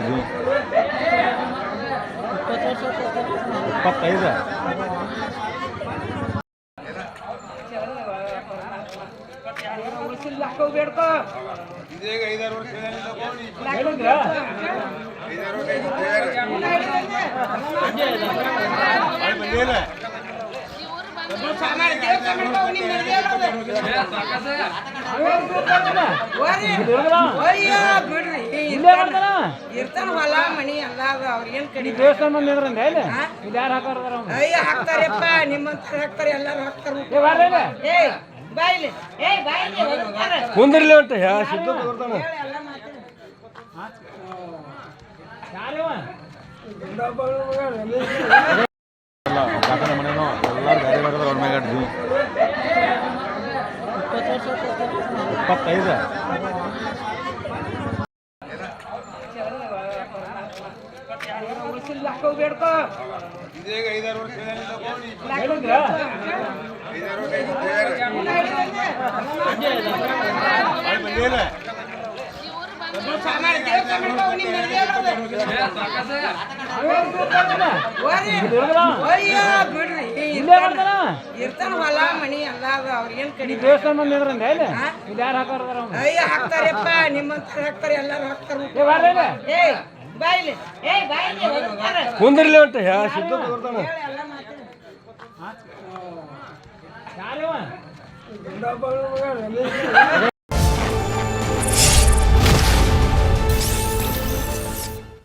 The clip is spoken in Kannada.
ಜೂ ಇಪ್ಪತ್ತೈದು. ಇದೀಗ ಐದಾರು ವರ್ಷ ಇರ್ತಾನ ಹೊಲ ಮನಿ ಎಲ್ಲ ಅವ್ರಿಗೇನ್ ಕಡಿ ದೇವಸ್ಥಾನ ಇಲ್ಲಿ ಯಾರು? ಹಾಕೋರ್ದಾರ ಅಯ್ಯ ಹಾಕ್ತಾರಪ್ಪ ನಿಮ್ಮಂತ ಹಾಕ್ತಾರೆ ಎಲ್ಲಾರು ಹಾಕ್ತಾರೆ ಏ ಬಾಯ್ಲಿ ಏಯ್ ಬಾಯ್ಲಿ ಕುಂದ್ರಲಿ ಅಂತ ಸಿದ್ಧ ಮಾತಾಡು ಯಾರಿವ? ಮ್ಯಾಗ ಜೂ. ಇಪ್ಪತ್ತೈದು. ಐದಾರು ಇರ್ತಾನ ಹೊಲ ಮನಿ ಎಲ್ಲ ಅವ್ರಿಗೇನ್ ಕಡಿಮೆ ದೇವಸ್ಥಾನ ಬಂದು ನಿಂದ್ರಂದೆ ಇಲ್ಲಿ ಇಲ್ಲಿ ಯಾರು ಹಾಕೋರ್ದಾರ ಅಯ್ಯ ಹಾಕ್ತಾರಪ್ಪ ನಿಮ್ಮಂತ ಹಾಕ್ತಾರೆ ಎಲ್ಲಾರು ಹಾಕ್ತಾರ ಏ ಬಾಯ್ಲಿ ಏಯ್ ಬಾಯ್ಲಿ ಕುಂದ್ರಲಿ ಅಂತ ಸಿದ್ಧ ತಗೋತಾನ ಎಲ್ಲ ಮಾತಾಡು ಯಾರಿವ? ಏ